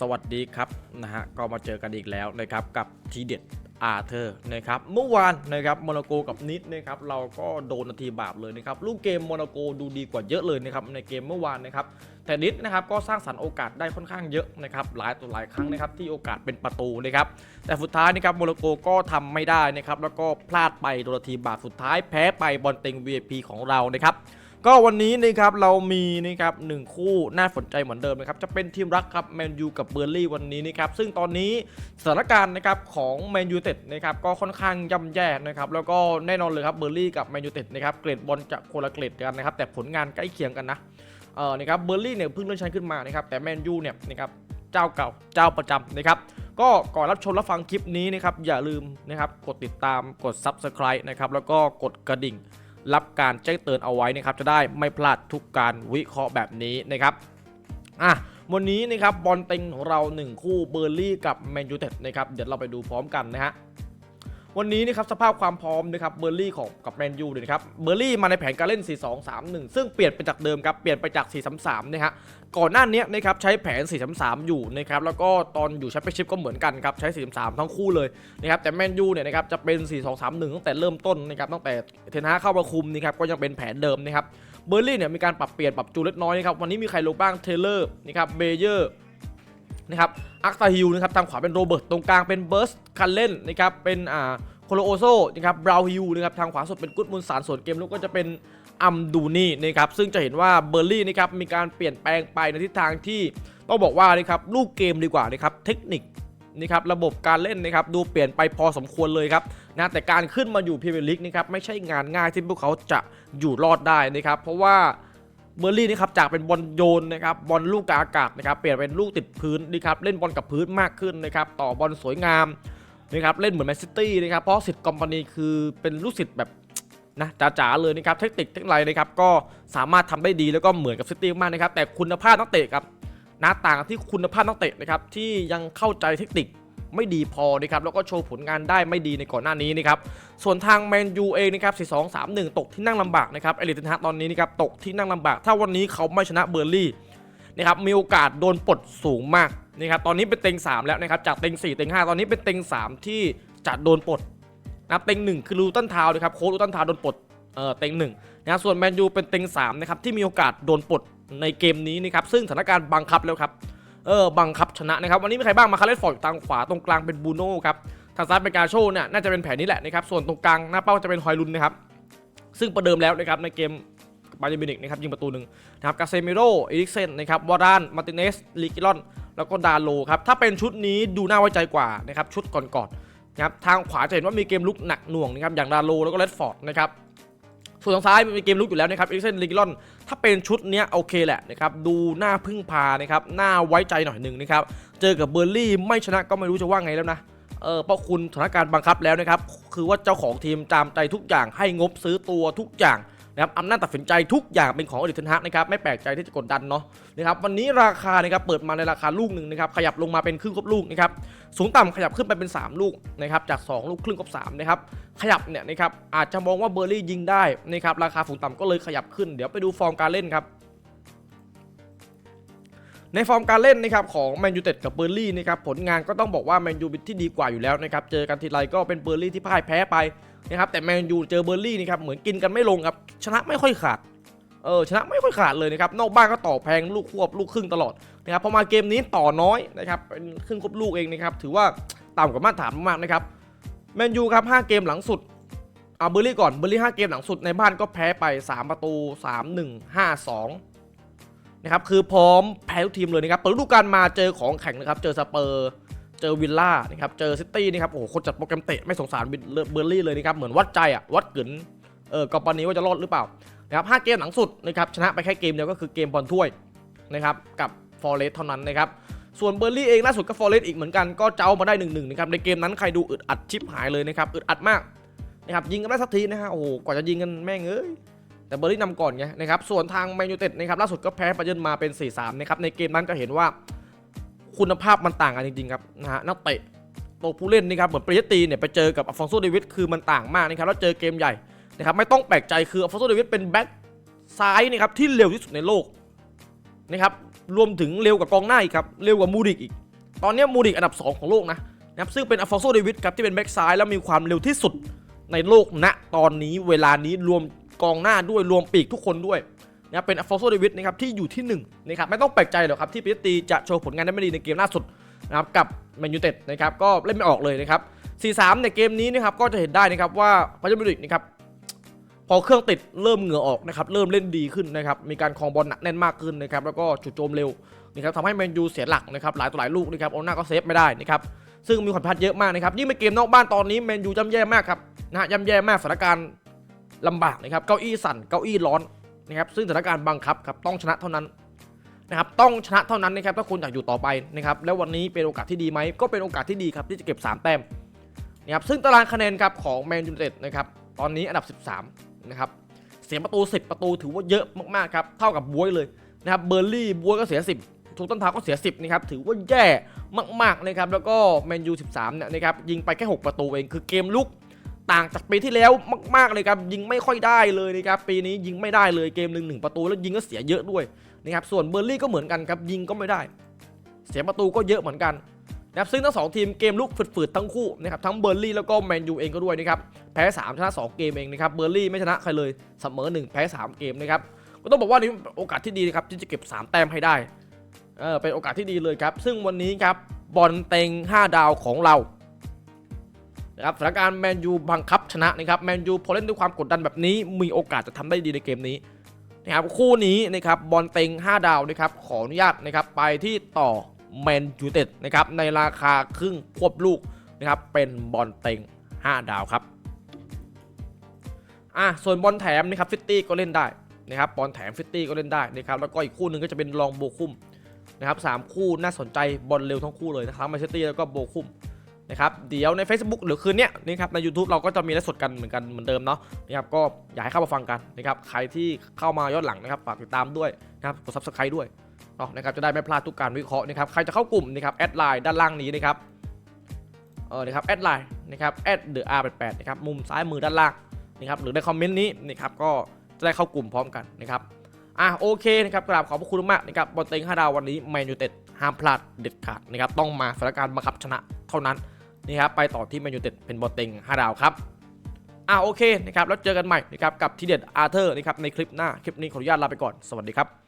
สวัสดีครับนะฮะก็มาเจอกันอีกแล้วนะครับกับทีเด็ดอาเธอร์นะครับเมื่อวานนะครับโมนาโกกับนิดนะครับเราก็โดนนาทีบาปเลยนะครับลูกเกมโมนาโกดูดีกว่าเยอะเลยนะครับในเกมเมื่อวานนะครับแต่นิดนะครับก็สร้างสรรค์โอกาสได้ค่อนข้างเยอะนะครับหลายต่อหลายครั้งนะครับที่โอกาสเป็นประตูนะครับแต่สุดท้ายนะครับโมนาโกก็ทำไม่ได้นะครับแล้วก็พลาดไปโดนนาทีบาปสุดท้ายแพ้ไปบอลเต็ง VIP ของเรานะครับ ก็วันนี้นะครับเรามีนะครับหนึ่งคู่น่าสนใจเหมือนเดิมนะครับจะเป็นทีมรักครับแมนยูกับเบอร์ลี่วันนี้นะครับซึ่งตอนนี้สถานการณ์นะครับของแมนยูเต็ดนะครับก็ค่อนข้างย่ำแย่นะครับแล้วก็แน่นอนเลยครับเบอร์ลี่กับแมนยูเต็ดนะครับเกรดบอลจะคนละเกรดกันนะครับแต่ผลงานใกล้เคียงกันนะเออนะครับเบอร์ลี่เนี่ยเพิ่งเลื่อนชั้นขึ้นมานะครับแต่แมนยูเนี่ยนะครับเจ้าเก่าเจ้าประจำนะครับก็ก่อนรับชมรับฟังคลิปนี้นะครับอย่าลืมนะครับกดติดตามกด Subscribe นะครับแล้วก็กดกระดิ่ง รับการแจ้งเตือนเอาไว้นะครับจะได้ไม่พลาดทุกการวิเคราะห์แบบนี้นะครับอะวันนี้นะครับบอลเต็งของเรา 1 คู่เบอร์ลี่กับแมนยูเต็ดนะครับเดี๋ยวเราไปดูพร้อมกันนะฮะ วันนี้นะครับสภาพความพร้อมนะครับเบอร์ลี่ของกับแมนยูเนี่ยนะครับเบอร์ลี่มาในแผนการเล่น 4-2-3-1 ซึ่งเปลี่ยนไปจากเดิมครับเปลี่ยนไปจาก 4-3-3 นะฮะก่อนหน้านี้นะครับใช้แผน 4-3-3 อยู่นะครับแล้วก็ตอนอยู่แชมเปี้ยนชิพก็เหมือนกันครับใช้ 4-3-3 ทั้งคู่เลยนะครับแต่แมนยูเนี่ยนะครับจะเป็น 4 2 3 1 ตั้งแต่เริ่มต้นนะครับตั้งแต่เทนฮาเข้ามาคุมนะครับก็ยังเป็นแผนเดิมนะครับเบอร์ลี่เนี่ยมีการปรับเปลี่ยนปรับจูเล็กน้อยนะครับวันนี้มีใครลงบ้างเทเลอร์นะครับเบเยอร์ นะครับอักตาฮิลนะครับทางขวาเป็นโรเบิร์ตตรงกลางเป็นเบิร์สคันเล่นนะครับเป็นอ่าโคโลโอโซนะครับบราวฮิลนะครับทางขวาสุดเป็นกุดมุนสารส่วนเกมลุกก็จะเป็นอัมดูนี่นะครับซึ่งจะเห็นว่าเบอร์ลี่นะครับมีการเปลี่ยนแปลงไปในทิศทางที่ต้องบอกว่านะครับลูกเกมดีกว่านะครับเทคนิคนี่ครับระบบการเล่นนะครับดูเปลี่ยนไปพอสมควรเลยครับนะแต่การขึ้นมาอยู่พรีเมียร์ลีกนะครับไม่ใช่งานง่ายที่พวกเขาจะอยู่รอดได้นะครับเพราะว่า เบอร์ลี่นะครับจากเป็นบอลโยนนะครับบอลลูกกาอากาศนะครับเปลี่ยนเป็นลูกติดพื้นนะครับเล่นบอลกับพื้นมากขึ้นนะครับต่อบอลสวยงามนะครับเล่นเหมือนแมนซิตี้นะครับเพราะสิทธิ์คอมพานีคือเป็นลูกศิษย์แบบนะจ๋าๆเลยนะครับเทคนิคเทคนิคนะครับก็สามารถทำได้ดีแล้วก็เหมือนกับซิตี้มากนะครับแต่คุณภาพนักเตะครับนะต่างที่คุณภาพนักเตะนะครับที่ยังเข้าใจเทคนิค ไม่ดีพอนะครับแล้วก็โชว์ผลงานได้ไม่ดีในก่อนหน้านี้นะครับส่วนทางแมนยูเองนะครับ4 2 3 1ตกที่นั่งลำบากนะครับเอลิตันฮาตอนนี้นะครับตกที่นั่งลำบาก ถ้าวันนี้เขาไม่ชนะเบอร์ลี่นะครับมีโอกาสโดนปลดสูงมากนะครับตอนนี้เป็นเต็ง 3 แล้วนะครับจากเต็ง 4 เต็ง 5 ตอนนี้เป็นเต็ง 3 ที่จะโดนปลดนะเต็ง 1 คือลูตันทาวนะครับโค้ชลูตันทาวโดนปลดเอ่อเต็ง1นะส่วนแมนยูเป็นเต็ง3นะครับที่มีโอกาสโดนปลดในเกมนี้นะครับซึ่งสถานการณ์บังคับแล้วครับ เออบังคับชนะนะครับวันนี้มีใครบ้างมาคาเลสฟอร์ดอยู่ทางขวาตรงกลางเป็นบูโน่ครับทางซ้ายเป็นกาโชเนี่ยน่าจะเป็นแผนนี้แหละนะครับส่วนตรงกลางหน้าเป้าจะเป็นฮอยลุนนะครับซึ่งประเดิมแล้วนะครับในเกมบาเยร์มิวนิกนะครับยิงประตูหนึ่งนะครับกาเซมิโรเอริกเซนนะครับวารานมาร์ติเนสลิกิลอนแล้วก็ดาโลครับถ้าเป็นชุดนี้ดูน่าไว้ใจกว่านะครับชุดก่อนๆนะครับทางขวาจะเห็นว่ามีเกมลุกหนักหน่วงนะครับอย่างดาโลแล้วก็เลดฟอร์ดนะครับ ส่วนทางซ้ายมีเกมลุกอยู่แล้วนะครับเอริกเซนลิกิลอนถ้าเป็นชุดเนี้ยโอเคแหละนะครับดูน่าพึ่งพานะครับน่าไว้ใจหน่อยหนึ่งนะครับเจอกับเบอร์ลี่ไม่ชนะก็ไม่รู้จะว่าไงแล้วนะเออเพราะคุณสถานการณ์บังคับแล้วนะครับคือว่าเจ้าของทีมตามใจทุกอย่างให้งบซื้อตัวทุกอย่าง นะครับอำนาจตัดสินใจทุกอย่างเป็นของอดิเทนฮักนะครับไม่แปลกใจที่จะกดดันเนาะนะครับวันนี้ราคานะครับเปิดมาในราคาลูกหนึ่งนะครับขยับลงมาเป็นครึ่งครบลูกนะครับสูงต่ำขยับขึ้นไปเป็น 3 ลูกนะครับจาก 2 ลูกครึ่งครบ3นะครับขยับเนี่ยนะครับอาจจะมองว่าเบอร์รี่ยิงได้นะครับราคาฝูงต่ำก็เลยขยับขึ้นเดี๋ยวไปดูฟอร์มการเล่นครับในฟอร์มการเล่นนะครับของแมนยูเต็ดกับเบอร์ลี่นะครับผลงานก็ต้องบอกว่าแมนยูเป็นที่ดีกว่าอยู่แล้วนะครับเจอกันทีไรก็เป็นเบอร์ลี่ที่พ่ายแพ้ไป นะครับแต่แมนยูเจอเบอร์ลี่นะครับเหมือนกินกันไม่ลงครับชนะไม่ค่อยขาดเออชนะไม่ค่อยขาดเลยนะครับนอกบ้านก็ต่อแพงลูกควบลูกครึ่งตลอดนะครับพอมาเกมนี้ต่อน้อยนะครับเป็นครึ่งครบลูกเองนะครับถือว่าต่ำกว่ามาตรฐานมากนะครับแมนยูครับ5เกมหลังสุดเอาเบอร์รี่ก่อนเบอร์รี่5เกมหลังสุดในบ้านก็แพ้ไป 3 ประตู 3 1 5 2นะครับคือพร้อมแพ้ทุกทีมเลยนะครับเปิดฤดูกาลมาเจอของแข็งนะครับเจอสเปอร์ เจอวิลล่านะครับ เจอซิตี้นะครับ โอ้โหคนจัดโปรแกรมเตะไม่สงสารเบอร์รี่เลยนะครับ เหมือนวัดใจอะวัดกึนเออกอปานี้ว่าจะรอดหรือเปล่า นะครับ5เกมหลังสุดนะครับ ชนะไปแค่เกมเดียวก็คือเกมบอลถ้วยนะครับ กับฟอร์เรสเท่านั้นนะครับ ส่วนเบอร์ลี่เองล่าสุดก็ฟอร์เรสอีกเหมือนกัน ก็เจ้ามาได้1นหนึ่งนะครับ ในเกมนั้นใครดูอึดอัดชิปหายเลยนะครับ อึดอัดมากนะครับ ยิงกันได้สักทีนะฮะ โอ้โห กว่าจะยิงกันแม่งเอ้ยแต่เบอร์ลี่นำก่อนไงนะครับ ส่วนทางแมนยูเต็ดนะครับล่าสุดก็แพ้ไปเยินมาเป็น 4-3 นะครับ ในเกมนั้นก็เห็นว่า คุณภาพมันต่างกันจริงๆครับนะฮะนักเตะตัวผู้เล่นนี่ครับเหมือนปริยตีเนี่ยไปเจอกับอัฟฟองโซเดวิดคือมันต่างมากนะครับแล้วเจอเกมใหญ่นะครับไม่ต้องแปลกใจคืออัฟฟองโซเดวิดเป็นแบ็คซ้ายนะครับที่เร็วที่สุดในโลกนะครับรวมถึงเร็วกว่ากองหน้าอีกครับเร็วกว่ามูริกอีก ตอนนี้มูริกอันดับ 2 ของโลกนะนะครับซึ่งเป็นอัลฟอนโซเดวิดครับที่เป็นแบ็กซ้ายแล้วมีความเร็วที่สุดในโลกณตอนนี้เวลานี้รวมกองหน้าด้วยรวมปีกทุกคนด้วย นะเป็นอัลฟอนโซเดวิดนะครับที่อยู่ที่1นะครับไม่ต้องแปลกใจหรอกครับที่ปิสตีจะโชว์ผลงานได้ไม่ดีในเกมล่าสุดนะครับกับแมนยูเต็ดนะครับก็เล่นไม่ออกเลยนะครับ 4-3 ในเกมนี้นะครับก็จะเห็นได้นะครับว่าพายุมิริกนะครับพอเครื่องติดเริ่มเหงื่อออกนะครับเริ่มเล่นดีขึ้นนะครับมีการครองบอลหนักแน่นมากขึ้นนะครับแล้วก็จุดโจมเร็วนะครับทำให้แมนยูเสียหลักนะครับหลายต่อหลายลูกนะครับโอน่าก็เซฟไม่ได้นะครับซึ่งมีความผิดพลาดเยอะมากนะครับยิ่งเป็นเกมนอกบ้านตอนนี้แมนยูย่ำแย่มากครับนะฮะย่ำแย่มากสถานการณ์ลำบากนะครับเก้าอี้สั่นเก้าอี้ร้อน นะครับซึ่งสถานการณ์บังคับครับต้องชนะเท่านั้นนะครับต้องชนะเท่านั้นนะครับถ้าคุณอยากอยู่ต่อไปนะครับแล้ววันนี้เป็นโอกาสที่ดีไหมก็เป็นโอกาสที่ดีครับที่จะเก็บสามแต้มนะครับซึ่งตารางคะแนนครับของแมนยู i นเต็ดนะครับตอนนี้อันดับ 13นะครับเสียประตู 10 ประตูถือว่าเยอะมากๆครับเท่ากับบวยเลยนะครับเบอร์ลี่บวยก็เสีย 10 ทุกต้นทางก็เสีย 10นะครับถือว่าแย่มากๆนะครับแล้วก็แมนยู 13เนี่ยนะครับยิงไปแค่ 6 ประตูเองคือเกมลุก ต่างจากปีที่แล้วมากๆเลยครับยิงไม่ค่อยได้เลยนะครับปีนี้ยิงไม่ได้เลยเกมหนึ่งหนึ่งประตูแล้วยิงก็เสียเยอะด้วยนะครับส่วนเบอร์ลี่ก็เหมือนกันครับยิงก็ไม่ได้ เสียประตูก็เยอะเหมือนกันนะครับซึ่งทั้งสองทีมเกมลุกฝืดๆทั้งคู่นะครับทั้งเบอร์ลี่แล้วก็แมนยูเองก็ด้วยนะครับแพ้3ชนะ 2 เกมเองนะครับเบอร์ลี่ไม่ชนะใครเลยเสมอ 1 แพ้ 3 เกมนะครับก็ต้องบอกว่านี่โอกาสที่ดีนะครับที่จะเก็บ 3 แต้มให้ได้เออเป็นโอกาสที่ดีเลยครับซึ่งวันนี้ครับบอลเต็ง 5 ดาวของเรา นะครับสถานการณ์แมนยูบังคับชนะนะครับแมนยูพอเล่นด้วยความกดดันแบบนี้ มีโอกาสจะทำได้ดีในเกมนี้นะครับคู่นี้นะครับบอลเต็ง 5 ดาวนะครับขออนุญาตนะครับไปที่ต่อแมนยูเต็ดนะครับในราคาครึ่งควบลูกนะครับเป็นบอลเต็ง 5 ดาวครับอะส่วนบอลแถมนะครับฟิตตี้ก็เล่นได้นะครับบอลแถมฟิตตี้ก็เล่นได้นะครับแล้วก็อีกคู่หนึ่งก็จะเป็นลองโบคุมนะครับสามคู่น่าสนใจบอลเร็วทั้งคู่เลยนะครับมนเชสเตอร์แล้วก็โบคุม นะครับเดี๋ยวใน Facebook หรือคืนเนี้ยนะครับใน YouTube เราก็จะมีไลฟ์สดกันเหมือนกันเหมือนเดิมเนาะนะครับก็อยากให้เข้ามาฟังกันนะครับใครที่เข้ามาย้อนหลังนะครับฝากติดตามด้วยนะครับกด subscribe ด้วยเนาะนะครับจะได้ไม่พลาดทุกการวิเคราะห์นะครับใครจะเข้ากลุ่มนะครับแอดไลน์ด้านล่างนี้นะครับเออนะครับแอดไลน์นะครับแอดเดอะอาร์แปดแปดนะครับมุมซ้ายมือด้านล่างนะครับหรือในคอมเมนต์นี้นะครับก็จะได้เข้ากลุ่มพร้อมกันนะครับอะโอเคนะครับกราบขอบพระคุณมากนะครับบอลเต็ง5ดาววันนี้แมนยูเต็ดห้ามพลาดเด็ดขาดนะครับต้องมาสถานการณ์บังคับชนะเท่านั้น นี่ครับไปต่อที่แมนยูเต็ดเป็นบอลเต็ง5ดาวครับอ่าโอเคนะครับแล้วเจอกันใหม่นะครับกับทีเด็ดอาร์เธอร์นะครับในคลิปหน้าคลิปนี้ขออนุญาตลาไปก่อนสวัสดีครับ